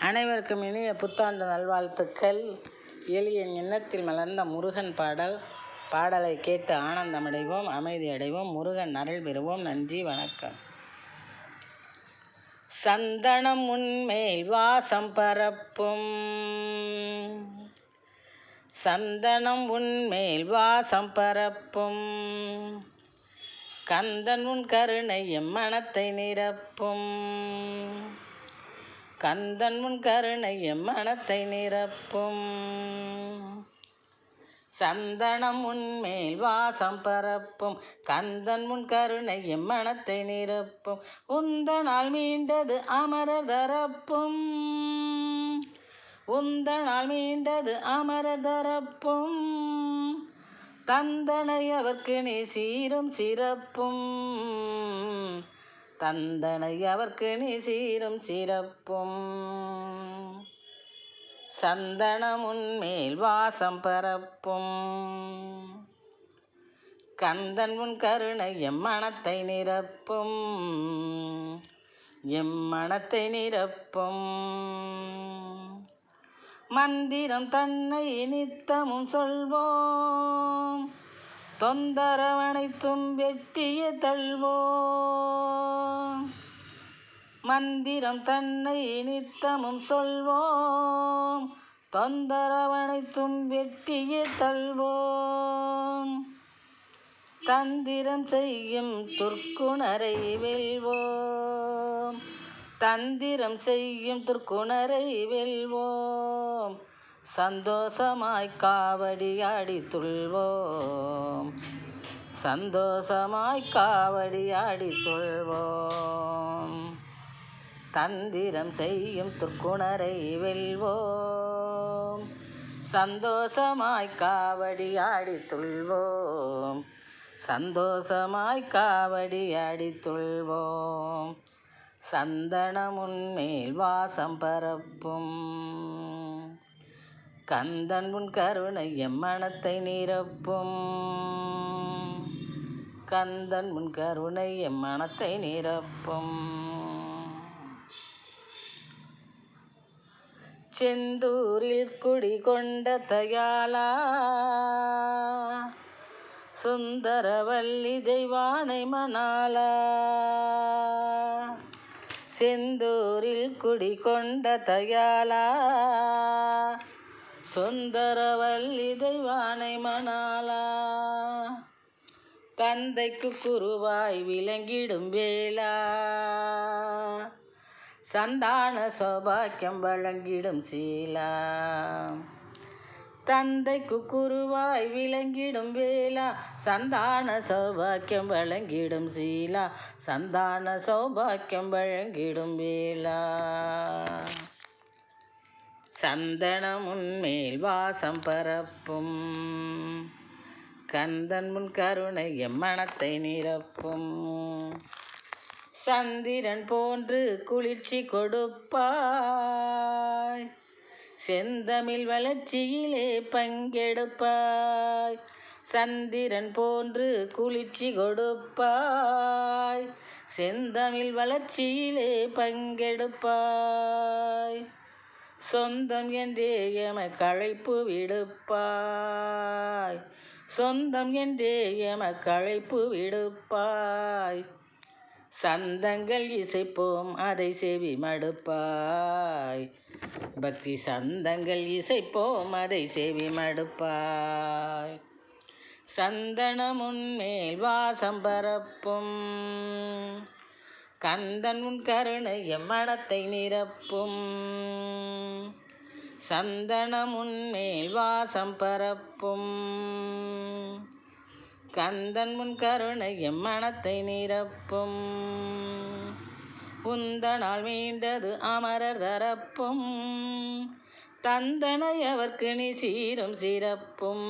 அனைவருக்கும் இனிய புத்தாண்டு நல்வாழ்த்துக்கள். எளியன் எண்ணத்தில் மலர்ந்த முருகன் பாடல். பாடலை கேட்டு ஆனந்தமடைவோம் அமைதி அடைவோம் முருகன் அருள் பெறுவோம். நன்றி வணக்கம். சந்தனம் உன்மேல் வாசம் பரப்பும். சந்தனம் உன்மேல் வாசம் பரப்பும். கந்தன் உன் கருணை எம் மனத்தை நிரப்பும். கந்தன் முன் கருணை எம் மனத்தை நிரப்பும். சந்தனம் உன்மேல் வாசம் பரப்பும். கந்தன் முன் கருணை எம் மனத்தை நிரப்பும். உந்தனால் மீண்டது அமரர் தரப்பும். உந்தனால் மீண்டது அமரர் தரப்பும். தந்தனை அவர்க்கு நீ சீரும் சிறப்பும். தந்தனை அவர்க்கு நீ சீரும் சிறப்பும். சந்தனம் உன்மேல் வாசம் பரப்பும். கந்தன் உன் கருணை எம் மனத்தை நிரப்பும். எம் மனத்தை நிரப்பும். மந்திரம் தன்னை நித்தமும் சொல்வோம். தொந்தரவனைத்தும் வெட்டிய தள்வோ மந்திரம் தன்னை நித்தமும் சொல்வோம் தொந்தரவனைத்தும் வெட்டிய தள்வோம் தந்திரம் செய்யும் துர்க்குணரை வெல்வோம் தந்திரம் செய்யும் துர்க்குணரை வெல்வோம் சந்தோஷமாய் காவடியாடி துள்வோம் சந்தோஷமாய் காவடியாடி துள்வோம் தந்திரம் செய்யும் துர்க்குணரை வெல்வோம். சந்தோஷமாய் காவடியாடி துள்வோம் சந்தோஷமாய் காவடியாடி துள்வோம் சந்தனமுன்மேல் வாசம் பரப்பும். கந்தன் உன் கருணை எம் மனத்தை நிரப்பும். கந்தன் உன் கருணை எம் மனத்தை நிரப்பும். செந்தூரில் குடி கொண்ட தயாலா சுந்தரவல்லி தெய்வானை மணாலா செந்தூரில் குடி கொண்ட தயாலா சுந்தரவல்லி தெய்வானை மணாலா தந்தைக்கு குருவாய் விளங்கிடும் வேளா. சந்தான சௌபாக்கியம் வழங்கிடும் சீலா. தந்தைக்கு குருவாய் விளங்கிடும் வேளா. சந்தான சௌபாக்கியம் வழங்கிடும் சீலா. சந்தான சௌபாக்கியம் வழங்கிடும் வேளா. சந்தனம் உன்மேல் வாசம் பரப்பும். கந்தன் முன் கருணை எம்மனத்தை நிரப்பும். சந்திரன் போன்று குளிர்ச்சி கொடுப்பாய். செந்தமிழ் வளர்ச்சியிலே பங்கெடுப்பாய். சந்திரன் போன்று குளிர்ச்சி கொடுப்பாய். செந்தமிழ் வளர்ச்சியிலே பங்கெடுப்பாய். சொந்தம் என்றே எம களைப்பு விடுப்பாய். சொந்தம் என்றே எம களைப்பு விடுப்பாய். சந்தங்கள் இசைப்போம் அதை செவி மடுப்பாய். பக்தி சந்தங்கள் இசைப்போம் அதை செவி மடுப்பாய். சந்தனமுன் மேல் வாசம் பரப்பும். கந்தன் உன் கருணை எம்மடத்தை நிரப்பும். சந்தனம் உன்மேல் வாசம் பரப்பும். கந்தன் முன் கருணை எம்மனத்தை நிரப்பும். உந்தனால் மீண்டது அமரர் தரப்பும். தந்தனை அவர்க்கு நீ சீரும் சிறப்பும்.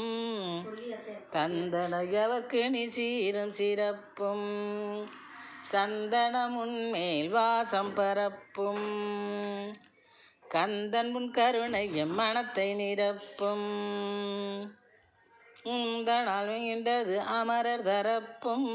தந்தனை அவர்க்கு நீ சீரும் சிறப்பும். சந்தனமுன்மேல் வாசம் பரப்பும். கந்தன் உன் கருணை எம் மனத்தை நிரப்பும். உந்தனால் மீண்டது அமரர் தரப்பும்.